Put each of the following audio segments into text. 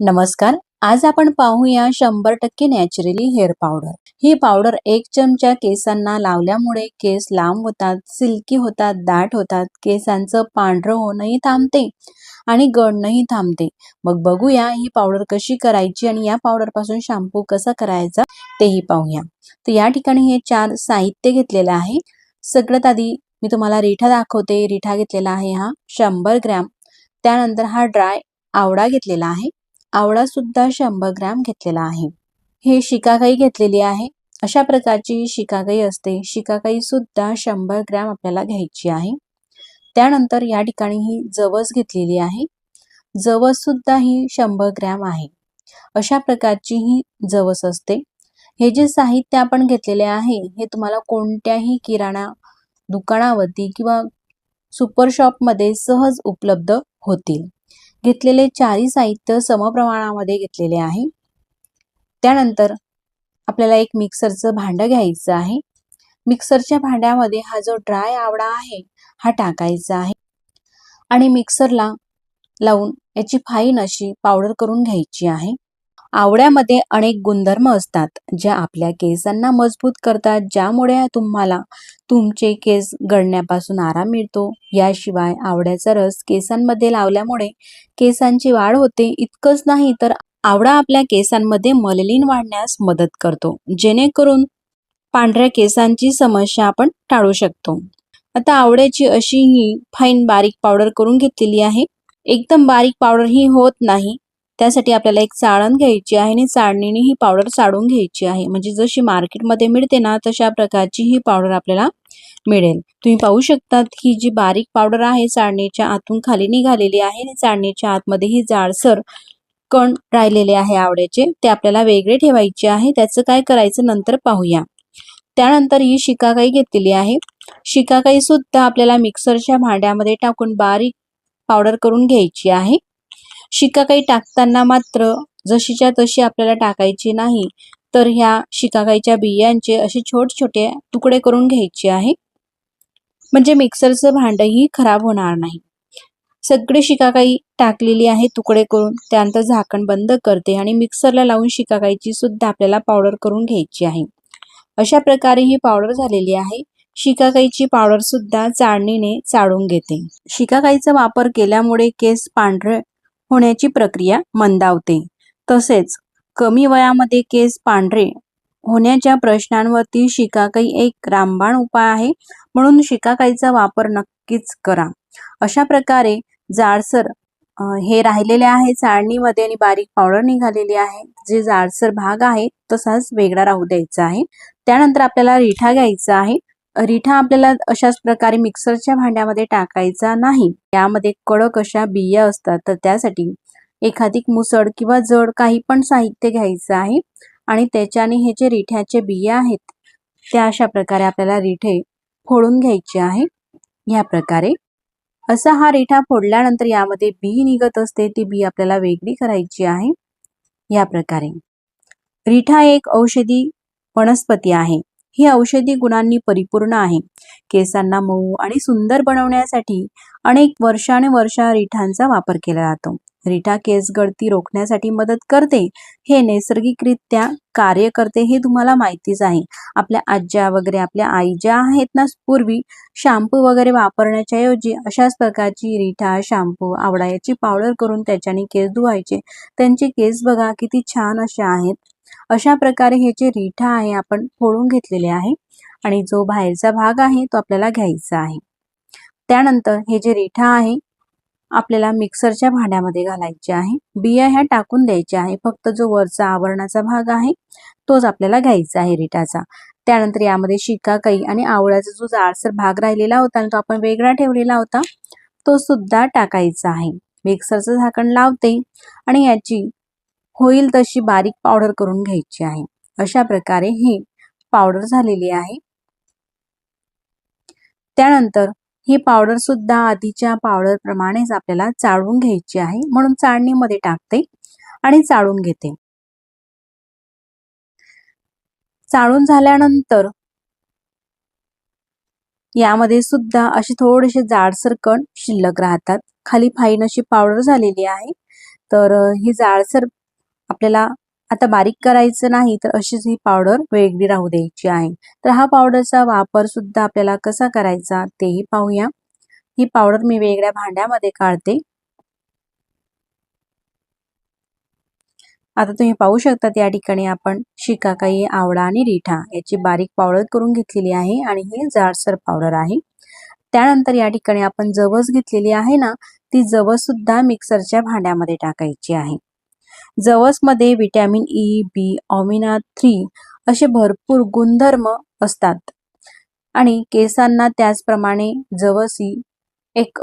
नमस्कार. आज आपण पाहूया शंभर टक्के नॅचरली हेअर पावडर. ही पावडर एक चमचा केसांना लावल्यामुळे केस लांब होतात सिल्की होतात दाट होतात केसांचं पांढरं होणंही थांबते आणि गळणंही थांबते. मग बघूया ही पावडर कशी करायची आणि या पावडरपासून शॅम्पू कसा करायचा तेही पाहूया. तर या ठिकाणी हे चार साहित्य घेतलेलं आहे. सगळ्यात आधी मी तुम्हाला रिठा दाखवते. रिठा घेतलेला आहे हा शंभर ग्रॅम. त्यानंतर हा ड्राय आवडा घेतलेला आहे. आवळा सुद्धा शंभर ग्रॅम घेतलेला आहे. हे शिकाकाई घेतलेली आहे. अशा प्रकारची ही शिकाकाई असते. शिकाकाई सुद्धा शंभर ग्रॅम आपल्याला घ्यायची आहे. त्यानंतर या ठिकाणी ही जवस घेतलेली आहे. जवस सुद्धा ही शंभर ग्रॅम आहे. अशा प्रकारची ही जवस असते. हे जे साहित्य आपण घेतलेले आहे हे तुम्हाला कोणत्याही किराणा दुकानावरती किंवा सुपर शॉपमध्ये सहज उपलब्ध होतील. घेतलेले चारही साहित्य समप्रमाणामध्ये घेतलेले आहे. त्यानंतर आपल्याला एक मिक्सरचं भांडं घ्यायचं आहे. मिक्सरच्या भांड्यामध्ये हा जो ड्राय आवडा आहे हा टाकायचा आहे. आणि मिक्सरला लावून याची फाईन अशी पावडर करून घ्यायची आहे. आवळ्यामध्ये अनेक गुणधर्म असतात ज्या आपल्या केसांना मजबूत करतात ज्यामुळे तुम्हाला तुमचे केस गळण्यापासून आराम मिळतो. याशिवाय आवळ्याचा रस केसांमध्ये लावल्यामुळे केसांची वाढ होते. इतकंच नाही तर आवळा आपल्या केसांमध्ये मललीन वाढण्यास मदत करतो जेणेकरून पांढऱ्या केसांची समस्या आपण टाळू शकतो. आता आवळ्याची अशी ही फाईन बारीक पावडर करून घेतलेली आहे. एकदम बारीक पावडर ही होत नाही. त्यासाठी आपल्याला एक चाळण घ्यायची आहे आणि चाळणीने ही पावडर चाळून घ्यायची आहे. म्हणजे जशी मार्केटमध्ये मिळते ना तशा प्रकारची ही पावडर आपल्याला मिळेल. तुम्ही पाहू शकतात ही जी बारीक पावडर आहे चाळणीच्या आतून खाली निघालेली आहे आणि चाळणीच्या आतमध्ये ही जाडसर कण राहिलेले आहे आवड्याचे ते आपल्याला वेगळे ठेवायचे आहे. त्याचं काय करायचं नंतर पाहूया. त्यानंतर ही शिकाकाई घेतलेली आहे. शिकाकाई सुद्धा आपल्याला मिक्सरच्या भांड्यामध्ये टाकून बारीक पावडर करून घ्यायची आहे. शिकाकाई टाकताना मात्र जशीच्या तशी आपल्याला टाकायची नाही तर ह्या शिकाकाईच्या बियांचे असे छोटे छोटे तुकडे करून घ्यायचे आहे. म्हणजे मिक्सरचं भांडही खराब होणार नाही. सगळे शिकाकाई टाकलेली आहे तुकडे करून त्यानंतर झाकण बंद करते आणि मिक्सरला लावून शिकाकाईची सुद्धा आपल्याला पावडर करून घ्यायची आहे. अशा प्रकारे ही पावडर झालेली आहे. शिकाकाईची पावडर सुद्धा चाळणीने चाळून घेते. शिकाकाईचा वापर केल्यामुळे केस पांढरे होण्याची प्रक्रिया मंदावते. तसेच कमी वयामध्ये केस पांढरे होण्याच्या प्रश्नांवरती शिकाकाई एक रामबाण उपाय आहे म्हणून शिकाकाईचा वापर नक्कीच करा. अशा प्रकारे जाडसर हे राहिलेले आहे चाळणीमध्ये आणि बारीक पावडर निघालेली आहे. जे जाडसर भाग आहे तसाच वेगळा राहू द्यायचा आहे. त्यानंतर आपल्याला रिठा घ्यायचा आहे. रिठा आपल्याला अशाच प्रकारे मिक्सरच्या भांड्यामध्ये टाकायचा नाही. यामध्ये कडक अशा बिया असतात तर त्यासाठी एखादी मुसळ किंवा जड काही पण साहित्य घ्यायचं आहे आणि त्याच्याने हे जे रिठ्याचे बिया आहेत त्या अशा प्रकारे आपल्याला रिठे फोडून घ्यायचे आहे. या प्रकारे असा हा रिठा फोडल्यानंतर यामध्ये बी निघत असते ती बी आपल्याला वेगळी करायची आहे. या प्रकारे रिठा एक औषधी वनस्पती आहे. ही औषधी गुणांनी परिपूर्ण आहे. केसांना मऊ आणि सुंदर बनवण्यासाठी अनेक वर्षानुवर्षा रिठांचा वापर केला जातो. रिठा केस गळती रोखण्यासाठी मदत करते हे नैसर्गिकरित्या कार्य करते हे तुम्हाला माहितीच आहे. आपल्या आज्या वगैरे आपल्या आई ज्या आहेत ना पूर्वी शॅम्पू वगैरे वापरण्याच्या ऐवजी अशाच प्रकारची रिठा शॅम्पू आवडा याची पावडर करून त्याच्याने केस धुवायचे. त्यांचे केस बघा किती छान असे आहेत. अशा प्रकारे हे जे रिठा आहे आपण फोडून घेतलेले आहे आणि जो बाहेरचा भाग आहे तो आपल्याला घ्यायचा आहे. त्यानंतर हे जे रिठा आहे आपल्याला मिक्सरच्या भांड्यामध्ये घालायचे आहे. बिया ह्या टाकून द्यायच्या आहे. फक्त जो वरचा आवरणाचा भाग आहे तोच आपल्याला घ्यायचा आहे रिठाचा. त्यानंतर यामध्ये शिकाकाई आणि आवळ्याचा जो जाडसर भाग राहिलेला होता आणि तो आपण वेगळा ठेवलेला होता तो सुद्धा टाकायचा आहे. मिक्सरचं झाकण लावते आणि याची होईल तशी बारीक पावडर करून घ्यायची आहे. अशा प्रकारे ही पावडर झालेली आहे. त्यानंतर ही पावडर सुद्धा आधीच्या पावडर प्रमाणेच आपल्याला चाळून घ्यायची आहे. म्हणून चाळणीमध्ये टाकते आणि चाळून घेते. चाळून झाल्यानंतर यामध्ये सुद्धा असे थोडेसे जाडसर कण शिल्लक राहतात. खाली फाईन अशी पावडर झालेली आहे. तर ही जाडसर आपल्याला आता बारीक करायचं नाही तर अशीच ही पावडर वेगळी राहू द्यायची आहे. तर हा पावडरचा वापर सुद्धा आपल्याला कसा करायचा तेही पाहूया. ही पावडर मी वेगळ्या भांड्यामध्ये काढते. आता तुम्ही पाहू शकता या ठिकाणी आपण शिकाकाई आवळा आणि रिठा याची बारीक पावडर करून घेतलेली आहे आणि ही जाडसर पावडर आहे. त्यानंतर या ठिकाणी आपण जवस घेतलेली आहे ना ती जवस सुद्धा मिक्सरच्या भांड्यामध्ये टाकायची आहे. जवसमध्ये ई बी ऑमिना थ्री असे भरपूर गुणधर्म असतात. आणि केसांना त्याचप्रमाणे जवस ही एक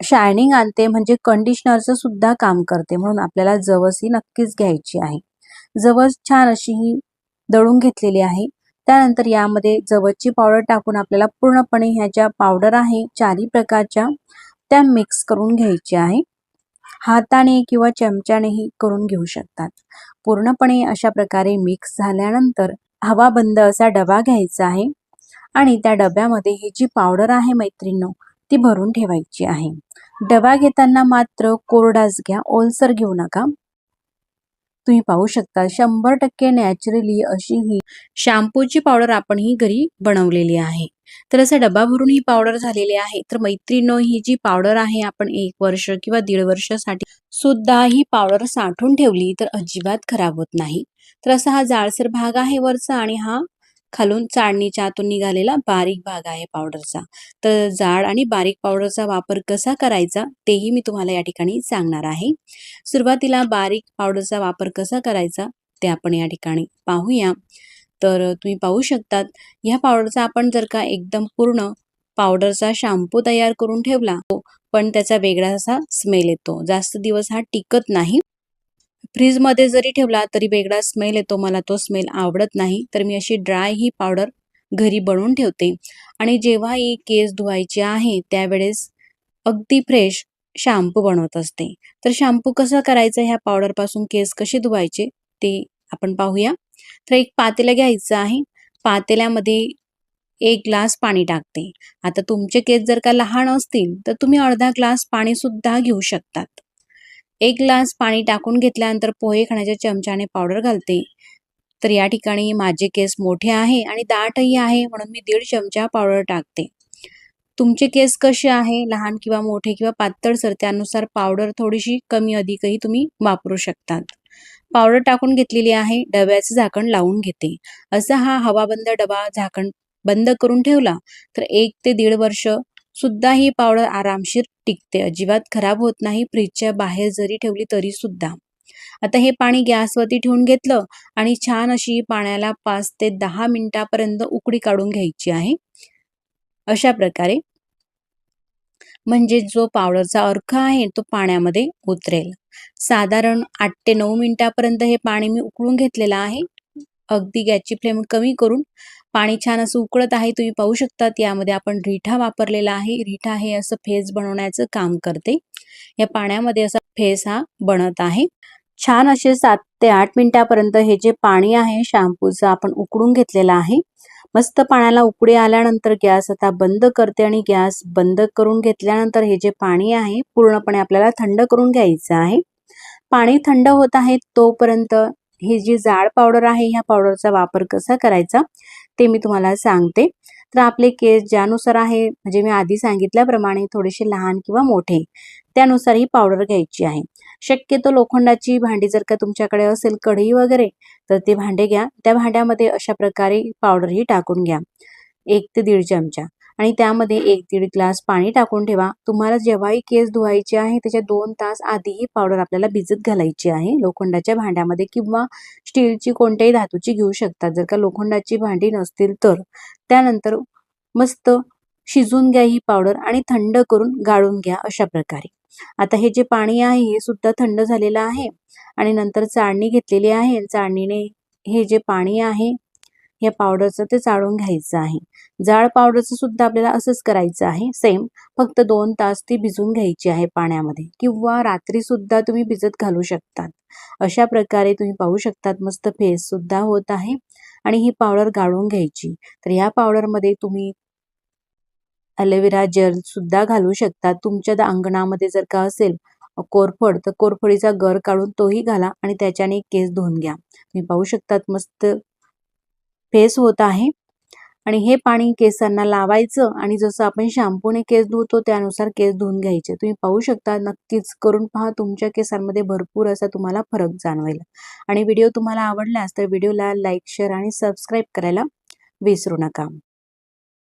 शायनिंग आणते. म्हणजे कंडिशनरचं सुद्धा काम करते. म्हणून आपल्याला जवस ही नक्कीच घ्यायची आहे. जवस छान अशी ही दळून घेतलेली आहे. त्यानंतर यामध्ये जवसची पावडर टाकून आपल्याला पूर्णपणे ह्या ज्या पावडर आहे चारही प्रकारच्या त्या मिक्स करून घ्यायच्या आहे. हाताने किंवा चमच्यानेही करून घेऊ शकतात. पूर्णपणे अशा प्रकारे मिक्स झाल्यानंतर हवा बंद असा डबा घ्यायचा आहे आणि त्या डब्यामध्ये ही जी पावडर आहे मैत्रिणींनो ती भरून ठेवायची आहे. डबा घेताना मात्र कोरडाच घ्या ओलसर घेऊ नका. तुम्ही पाहू शकता शंभर टक्के नॅचरली अशी ही शॅम्पूची पावडर आपण ही घरी बनवलेली आहे. तर असा डबा भरून ही पावडर झालेली आहे. तर मैत्रिणो ही जी पावडर आहे आपण एक वर्ष किंवा दीड वर्षासाठी सुद्धा ही पावडर साठवून ठेवली तर अजिबात खराब होत नाही. तर असा हा जाळसर भाग आहे वरचा आणि हा खालून चाळणीच्या आतून निघालेला बारीक भाग आहे पावडरचा तर जाड आणि बारीक पावडरचा वापर कसा करायचा तेही मी तुम्हाला या ठिकाणी सांगणार आहे. सुरुवातीला बारीक पावडरचा वापर कसा करायचा ते आपण या ठिकाणी पाहूया. तर तुम्ही पाहू शकतात ह्या पावडरचा आपण जर का एकदम पूर्ण पावडरचा शॅम्पू तयार करून ठेवला पण त्याचा वेगळा असा स्मेल येतो. जास्त दिवस हा टिकत नाही. फ्रीजमध्ये जरी ठेवला तरी वेगळा स्मेल येतो. मला तो स्मेल आवडत नाही. तर मी अशी ड्राय ही पावडर घरी बनवून ठेवते. आणि जेव्हा ही केस धुवायची आहे त्यावेळेस अगदी फ्रेश शॅम्पू बनवत असते. तर शॅम्पू कसं करायचं? ह्या पावडरपासून केस कसे धुवायचे? ते आपण पाहूया. तर एक पातेलं घ्यायचं आहे. पातेल्यामध्ये एक ग्लास पाणी टाकते. आता तुमचे केस जर का लहान असतील तर तुम्ही अर्धा ग्लास पाणी सुद्धा घेऊ शकतात. एक ग्लास पाणी टाकून घेतल्यानंतर पोहे खाण्याच्या चमच्याने पावडर घालते. तर या ठिकाणी माझे केस मोठे आहे आणि दाटही आहे म्हणून मी दीड चमचा पावडर टाकते. तुमचे केस कसे आहे? लहान किंवा मोठे किंवा पातळसर त्यानुसार पावडर थोडीशी कमी अधिकही तुम्ही वापरू शकतात. पावडर टाकून घेतलेली आहे डब्याचं झाकण लावून घेते. असा हा हवाबंद डबा झाकण बंद करून ठेवला तर एक ते दीड वर्ष सुद्धा ही पावडर आरामशीर टिकते. अजिबात खराब होत नाही फ्रीजच्या बाहेर जरी ठेवली तरी सुद्धा. आता हे पाणी गॅसवरती ठेवून घेतलं आणि छान अशी पाण्याला पाच ते दहा मिनिटापर्यंत उकडी काढून घ्यायची आहे. अशा प्रकारे म्हणजे जो पावडरचा अर्क आहे तो पाण्यामध्ये उतरेल. साधारण आठ ते नऊ मिनिटापर्यंत हे पाणी मी उकळून घेतलेलं आहे. अगदी गॅसची फ्लेम कमी करून पाणी छान असं उकळत आहे तुम्ही पाहू शकतात. यामध्ये आपण रिठा वापरलेला आहे. रिठा हे असं फेस बनवण्याचं काम करते. या पाण्यामध्ये असा फेस हा बनत आहे. छान असे सात ते आठ मिनिटापर्यंत हे जे पाणी आहे शॅम्पूचं आपण उकळून घेतलेलं आहे. मस्त पाण्याला उकडी आल्यानंतर गॅस आता बंद करते आणि गॅस बंद करून घेतल्यानंतर हे जे पाणी आहे पूर्णपणे आपल्याला थंड करून घ्यायचं आहे. पाणी थंड होत आहे तोपर्यंत ही जी जाड पावडर आहे ह्या पावडरचा वापर कसा करायचा ते मी तुम्हाला सांगते. तर आपले केस ज्यानुसार आहे म्हणजे मी आधी सांगितल्याप्रमाणे थोडेसे लहान किंवा मोठे त्यानुसार ही पावडर घ्यायची आहे. शक्यतो लोखंडाची भांडी जर का तुमच्याकडे असेल कढई वगैरे तर ते भांडे घ्या. त्या भांड्यामध्ये अशा प्रकारे पावडर ही टाकून घ्या. एक ते दीड चमचा. आणि त्यामध्ये एक दीड ग्लास पाणी टाकून ठेवा. तुम्हाला जेव्हाही केस धुवायचे आहे त्याच्या दोन तास आधी ही पावडर आपल्याला भिजत घालायची आहे. लोखंडाच्या भांड्यामध्ये किंवा स्टीलची कोणत्याही धातूची घेऊ शकतात जर का लोखंडाची भांडी नसतील तर. त्यानंतर मस्त शिजून घ्या ही पावडर आणि थंड करून गाळून घ्या अशा प्रकारे. आता हे जे पाणी आहे हे सुद्धा थंड झालेलं आहे. आणि नंतर चाळणी घेतलेली आहे. चाळणीने हे जे पाणी आहे या पावडरचं ते चाळून घ्यायचं आहे. जाड पावडरचं सुद्धा आपल्याला असंच करायचं आहे. सेम फक्त दोन तास ती भिजून घ्यायची आहे पाण्यामध्ये किंवा रात्री सुद्धा तुम्ही भिजत घालू शकतात. अशा प्रकारे तुम्ही पाहू शकतात मस्त फेस सुद्धा होत आहे आणि ही पावडर गाळून घ्यायची. तर या पावडरमध्ये तुम्ही ॲलोवेरा जेल सुद्धा घालू शकता. तुमच्या अंगणामध्ये जर का असेल कोरफड तर कोरफडीचा गर काढून तोही घाला आणि त्याच्याने केस धुवून घ्या. तुम्ही पाहू शकतात मस्त फेस होत आहे. आणि हे पाणी केसांना लावायचं आणि जसं आपण शॅम्पूने केस धुतो त्यानुसार केस धुवून घ्यायचे. तुम्ही पाहू शकता नक्कीच करून पहा. तुमच्या केसांमध्ये भरपूर असा तुम्हाला फरक जाणवेल. आणि व्हिडिओ तुम्हाला आवडल्यास तर व्हिडिओला लाईक शेअर आणि सबस्क्राईब करायला विसरू नका.